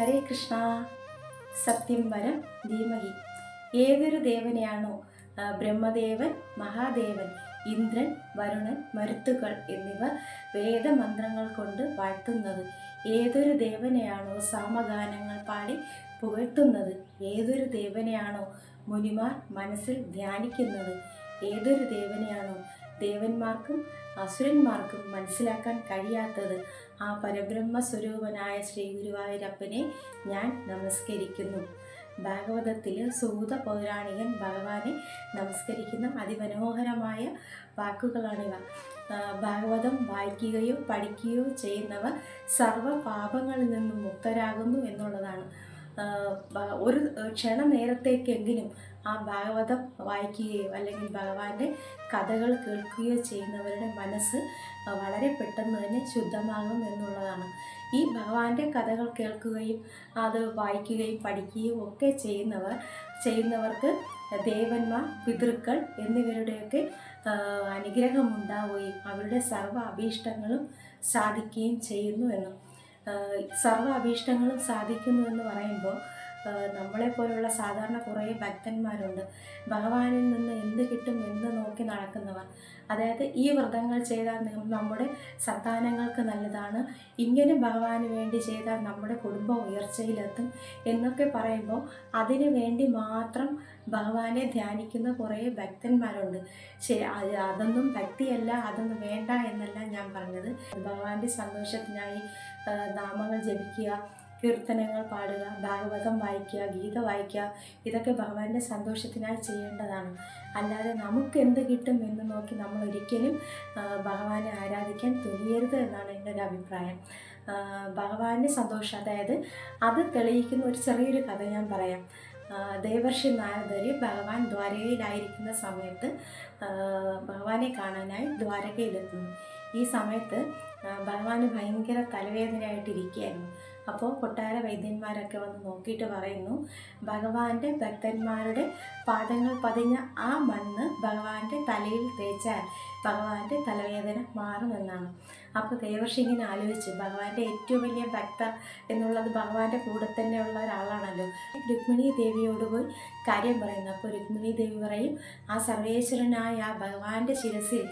ഹരേ കൃഷ്ണ. സത്യം വരം ധീമഹി. ഏതൊരു ദേവനെയാണോ ബ്രഹ്മദേവൻ മഹാദേവൻ ഇന്ദ്രൻ വരുണൻ മരുത്തുകൾ എന്നിവ വേദമന്ത്രങ്ങൾ കൊണ്ട് വാഴ്ത്തുന്നത്. ഏതൊരു ദേവനെയാണോ സാമഗാനങ്ങൾ പാടി പുകഴ്ത്തുന്നത്? ഏതൊരു ദേവനെയാണോ മുനിമാർ മനസ്സിൽ ധ്യാനിക്കുന്നത്? ഏതൊരു ദേവനെയാണോ ദേവന്മാർക്കും അസുരന്മാർക്കും മനസ്സിലാക്കാൻ കഴിയാത്തത് ആ പരബ്രഹ്മ സ്വരൂപനായ ശ്രീ ഗുരുവായൂരപ്പനെ ഞാൻ നമസ്കരിക്കുന്നു. ഭാഗവതത്തിൽ സൂത പൗരാണികൻ ഭഗവാനെ നമസ്കരിക്കുന്ന അതിമനോഹരമായ വാക്കുകളാണിവ. ഭാഗവതം വായിക്കുകയോ പഠിക്കുകയോ ചെയ്യുന്നവർ സർവ പാപങ്ങളിൽ നിന്നും മുക്തരാകുന്നു എന്നുള്ളതാണ്. ഒരു ക്ഷണ നേരത്തേക്കെങ്കിലും ആ ഭാഗവതം വായിക്കുകയോ അല്ലെങ്കിൽ ഭഗവാന്റെ കഥകൾ കേൾക്കുകയോ ചെയ്യുന്നവരുടെ മനസ്സ് വളരെ പെട്ടെന്ന് തന്നെ ശുദ്ധമാകും എന്നുള്ളതാണ്. ഈ ഭഗവാന്റെ കഥകൾ കേൾക്കുകയും അത് വായിക്കുകയും പഠിക്കുകയും ഒക്കെ ചെയ്യുന്നവർ ചെയ്യുന്നവർക്ക് ദേവന്മാർ പിതൃക്കൾ എന്നിവരുടെയൊക്കെ അനുഗ്രഹമുണ്ടാവുകയും അവരുടെ സർവ അഭീഷ്ടങ്ങളും സാധിക്കുകയും ചെയ്യുന്നു എന്നും. സർവ അഭീഷ്ടങ്ങളും സാധിക്കുന്നു എന്ന് പറയുമ്പോൾ നമ്മളെ നമ്മളെപ്പോലുള്ള സാധാരണ കുറേ ഭക്തന്മാരുണ്ട്. ഭഗവാനിൽ നിന്ന് എന്ത് കിട്ടും എന്ന് നോക്കി നടക്കുന്നവർ. അതായത് ഈ വ്രതങ്ങൾ ചെയ്താൽ നമ്മുടെ സന്താനങ്ങൾക്ക് നല്ലതാണ്. ഇങ്ങനെ ഭഗവാന് വേണ്ടി ചെയ്താൽ നമ്മുടെ കുടുംബം ഉയർച്ചയിലെത്തും എന്നൊക്കെ പറയുമ്പോൾ അതിനു വേണ്ടി മാത്രം ഭഗവാനെ ധ്യാനിക്കുന്ന കുറേ ഭക്തന്മാരുണ്ട്. ശരി അത് അതൊന്നും ഭക്തിയല്ല അതൊന്നും വേണ്ട എന്നല്ല ഞാൻ പറഞ്ഞത്. ഭഗവാന്റെ സന്തോഷത്തിനായി നാമങ്ങൾ ജപിക്കുക കീർത്തനങ്ങൾ പാടുക ഭാഗവതം വായിക്കുക ഗീത വായിക്കുക ഇതൊക്കെ ഭഗവാന്റെ സന്തോഷത്തിനായി ചെയ്യേണ്ടതാണ്. അല്ലാതെ നമുക്ക് എന്ത് കിട്ടും എന്ന് നോക്കി നമ്മൾ ഒരിക്കലും ഭഗവാനെ ആരാധിക്കാൻ തുനിയരുത് എന്നാണ് എന്റെ ഒരു അഭിപ്രായം. ഭഗവാന്റെ സന്തോഷം അതായത് അത് തെളിയിക്കുന്ന ഒരു ചെറിയൊരു കഥ ഞാൻ പറയാം. ദേവർഷി നാരദര് ഭഗവാൻ ദ്വാരകയിലായിരിക്കുന്ന സമയത്ത് ഭഗവാനെ കാണാനായി ദ്വാരകയിലെത്തുന്നു. ഈ സമയത്ത് ഭഗവാൻ ഭയങ്കര തലവേദനയായിട്ടിരിക്കുകയായിരുന്നു. അപ്പോൾ കൊട്ടാര വൈദ്യന്മാരൊക്കെ വന്ന് നോക്കിയിട്ട് പറയുന്നു ഭഗവാന്റെ ഭക്തന്മാരുടെ പാദങ്ങൾ പതിഞ്ഞ ആ മണ്ണ് ഭഗവാന്റെ തലയിൽ തേച്ചാൽ ഭഗവാന്റെ തലവേദന മാറുമെന്നാണ്. അപ്പോൾ ദേവർഷി ഇങ്ങനെ ആലോചിച്ചു ഭഗവാന്റെ ഏറ്റവും വലിയ ഭക്ത എന്നുള്ളത് ഭഗവാന്റെ കൂടെ തന്നെ ഉള്ള ഒരാളാണല്ലോ. രുക്മിണി ദേവിയോട് പോയി കാര്യം പറയുന്നു. അപ്പോൾ രുക്മിണി ദേവി പറയും ആ സർവേശ്വരനായ ആ ഭഗവാന്റെ ശിരസിൽ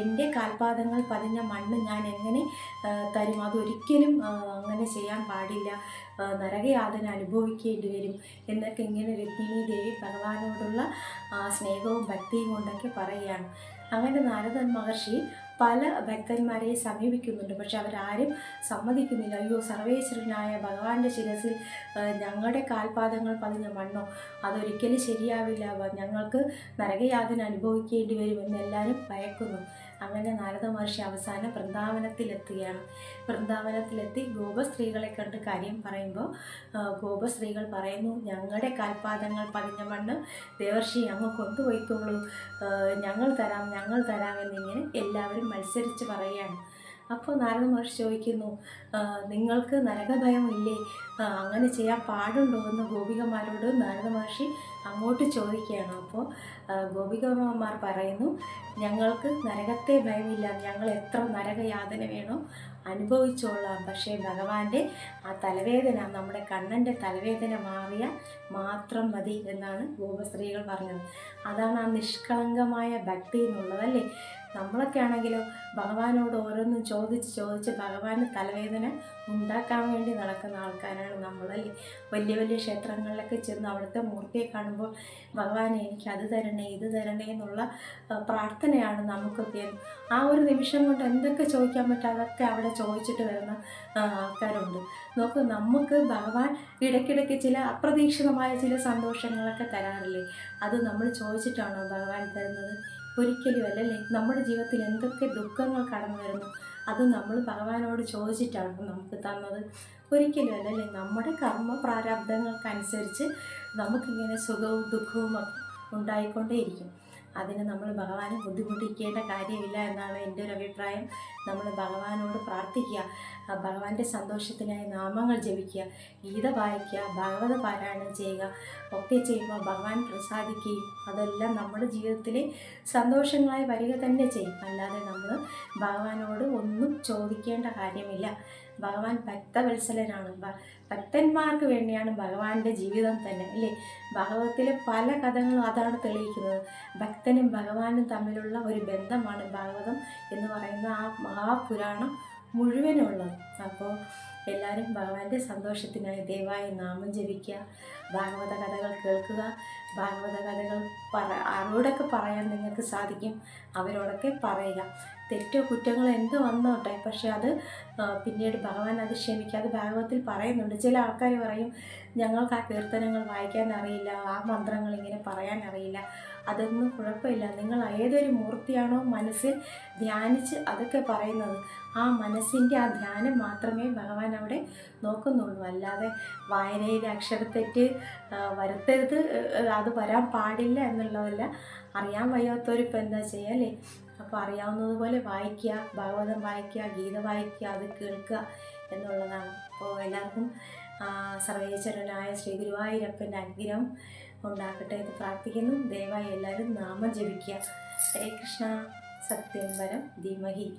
എന്റെ കാൽപാദങ്ങൾ പതിഞ്ഞ മണ്ണ് ഞാൻ എങ്ങനെ തരും? അതൊരിക്കലും അങ്ങനെ ചെയ്യാൻ പാടില്ല. നരകയാതന അനുഭവിക്കേണ്ടി വരും. എന്നൊക്കെ ഇങ്ങനെ രുക്മിണി ദേവി ഭഗവാനോടുള്ള സ്നേഹവും ഭക്തിയും കൊണ്ടൊക്കെ പറയുകയാണ്. അങ്ങനെ നാരദൻ മഹർഷി പല ഭക്തന്മാരെ സമീപിക്കുന്നുണ്ട്. പക്ഷെ അവരാരും സമ്മതിക്കുന്നില്ല. അയ്യോ സർവേശ്വരനായ ഭഗവാന്റെ ശിരസിൽ ഞങ്ങളുടെ കാൽപാദങ്ങൾ പതിഞ്ഞ മണ്ണോ? അതൊരിക്കലും ശരിയാവില്ല. ഞങ്ങൾക്ക് നരകയാതന അനുഭവിക്കേണ്ടി വരുമെന്ന് എല്ലാവരും ഭയക്കുന്നു. അങ്ങനെ നാരദ മഹർഷി അവസാനം വൃന്ദാവനത്തിലെത്തുകയാണ്. വൃന്ദാവനത്തിലെത്തി ഗോപസ്ത്രീകളെ കണ്ട് കാര്യം പറയുമ്പോൾ ഗോപസ്ത്രീകൾ പറയുന്നു ഞങ്ങളുടെ കാൽപാദങ്ങൾ പതിഞ്ഞ മണ്ണ് ദേവർഷി അങ്ങ് കൊണ്ടുപോയിക്കോളൂ. ഞങ്ങൾ തരാം ഞങ്ങൾ തരാം എന്നിങ്ങനെ എല്ലാവരും മത്സരിച്ച് പറയുകയാണ്. അപ്പോൾ നാരദ മഹർഷി ചോദിക്കുന്നു നിങ്ങൾക്ക് നരകഭയം ഇല്ലേ അങ്ങനെ ചെയ്യാൻ പാടുണ്ടോ? എന്ന് ഗോപികമാരോട് നാരദ മഹർഷി അങ്ങോട്ട് ചോദിക്കുകയാണ്. അപ്പോൾ ഗോപികമാർ പറയുന്നു ഞങ്ങൾക്ക് നരകത്തെ ഭയമില്ല. ഞങ്ങൾ എത്ര നരകയാതന വേണോ അനുഭവിച്ചോളാം. പക്ഷേ ഭഗവാന്റെ ആ തലവേദന നമ്മുടെ കണ്ണന്റെ തലവേദന മാറിയ മാത്രം മതി എന്നാണ് ഗോപസ്ത്രീകൾ പറഞ്ഞത്. അതാണ് ആ നിഷ്കളങ്കമായ ഭക്തി എന്നുള്ളതല്ലേ നമ്മളൊക്കെ ആണെങ്കിലും ഭഗവാനോട് ഓരോന്നും ചോദിച്ച് ചോദിച്ച് ഭഗവാന് തലവേദന ഉണ്ടാക്കാൻ വേണ്ടി നടക്കുന്ന ആൾക്കാരാണ് നമ്മളല്ലേ? വലിയ വലിയ ക്ഷേത്രങ്ങളിലൊക്കെ ചെന്ന് അവിടുത്തെ മൂർത്തിയെ കാണുമ്പോൾ ഭഗവാനെ എനിക്ക് അത് തരണേ ഇത് തരണേ എന്നുള്ള പ്രാർത്ഥനയാണ് നമുക്കൊക്കെ ആ ഒരു നിമിഷം കൊണ്ട് എന്തൊക്കെ ചോദിക്കാൻ പറ്റും? അതൊക്കെ അവിടെ ചോദിച്ചിട്ട് വരുന്ന ആൾക്കാരുണ്ട്. നോക്കൂ നമുക്ക് ഭഗവാൻ ഇടയ്ക്കിടയ്ക്ക് ചില അപ്രതീക്ഷിതമായ ചില സന്തോഷങ്ങളൊക്കെ തരാറില്ലേ? അത് നമ്മൾ ചോദിച്ചിട്ടാണോ ഭഗവാൻ തരുന്നത്? ഒരിക്കലും അല്ലല്ലേ നമ്മുടെ ജീവിതത്തിൽ എന്തൊക്കെ ദുഃഖങ്ങൾ കടന്നു വരുന്നു അത് നമ്മൾ ഭഗവാനോട് ചോദിച്ചിട്ടാണ് നമുക്ക് തന്നത്. ഒരിക്കലും അല്ലല്ലേ നമ്മുടെ കർമ്മ പ്രാരാബ്ദങ്ങൾക്കനുസരിച്ച് നമുക്കിങ്ങനെ സുഖവും ദുഃഖവും ഉണ്ടായിക്കൊണ്ടേയിരിക്കും. അതിന് നമ്മൾ ഭഗവാനെ ബുദ്ധിമുട്ടിക്കേണ്ട കാര്യമില്ല എന്നാണ് എന്റെ ഒരു അഭിപ്രായം. നമ്മൾ ഭഗവാനോട് പ്രാർത്ഥിക്കുക. ഭഗവാന്റെ സന്തോഷത്തിനായി നാമങ്ങൾ ജപിക്കുക. ഗീത വായിക്കുക ഭാഗവത പാരായണം ചെയ്യുക ഒക്കെ ചെയ്യുമ്പോൾ ഭഗവാൻ പ്രസാദിക്കുകയും അതെല്ലാം നമ്മുടെ ജീവിതത്തിലെ സന്തോഷങ്ങളായി വരിക തന്നെ ചെയ്യും. അല്ലാതെ നമ്മൾ ഭഗവാനോട് ഒന്നും ചോദിക്കേണ്ട കാര്യമില്ല. ഭഗവാൻ ഭക്തവത്സലനാണ്. ഭക്തന്മാർക്ക് വേണ്ടിയാണ് ഭഗവാന്റെ ജീവിതം തന്നെ അല്ലേ ഭാഗവതത്തിലെ പല കഥകളും അതാണ് തെളിയിക്കുന്നത്. ഭക്തനും ഭഗവാനും തമ്മിലുള്ള ഒരു ബന്ധമാണ് ഭാഗവതം എന്ന് പറയുന്ന ആ മഹാപുരാണം മുഴുവനുള്ളത്. അപ്പോൾ എല്ലാവരും ഭഗവാന്റെ സന്തോഷത്തിനായി ദയവായി നാമം ജപിക്കുക ഭാഗവത കഥകൾ കേൾക്കുക ഭാഗവത കഥകൾ പറ ആരോടൊക്കെ പറയാൻ നിങ്ങൾക്ക് സാധിക്കും അവരോടൊക്കെ പറയുക. തെറ്റോ കുറ്റങ്ങളോ എന്ത് വന്നോട്ടെ പക്ഷെ അത് പിന്നീട് ഭഗവാൻ അത് ക്ഷമിക്കാതെ ഭാഗവത്തിൽ പറയുന്നുണ്ട്. ചില ആൾക്കാർ പറയും ഞങ്ങൾക്ക് ആ കീർത്തനങ്ങൾ വായിക്കാൻ അറിയില്ല ആ മന്ത്രങ്ങൾ ഇങ്ങനെ പറയാൻ അറിയില്ല. അതൊന്നും കുഴപ്പമില്ല. നിങ്ങൾ ഏതൊരു മൂർത്തിയാണോ മനസ്സിൽ ധ്യാനിച്ച് അതൊക്കെ പറയുന്നത് ആ മനസ്സിന്റെ ആ ധ്യാനം മാത്രമേ ഭഗവാൻ അവിടെ നോക്കുന്നുള്ളൂ. അല്ലാതെ വായനയിൽ അക്ഷരത്തെറ്റ് വരുത്തരുത് അത് വരാൻ പാടില്ല എന്നുള്ളതല്ല. അറിയാൻ വയ്യാത്തവരിപ്പോൾ എന്താ ചെയ്യുക അപ്പോൾ അറിയാവുന്നതുപോലെ വായിക്കുക ഭാഗവതം വായിക്കുക ഗീത വായിക്കുക അത് കേൾക്കുക എന്നുള്ളതാണ്. അപ്പോൾ എല്ലാവർക്കും സർവേശ്വരനായ ശ്രീ ഗുരുവായൂരപ്പന്റെ അനുഗ്രഹം. ഉണ്ടാകട്ടെ എന്ന് പ്രാർത്ഥിക്കുന്നു. ദയവായി എല്ലാവരും നാമം ജപിക്കുക. ഹരേ കൃഷ്ണ. സത്യം വരം ധീമഹി.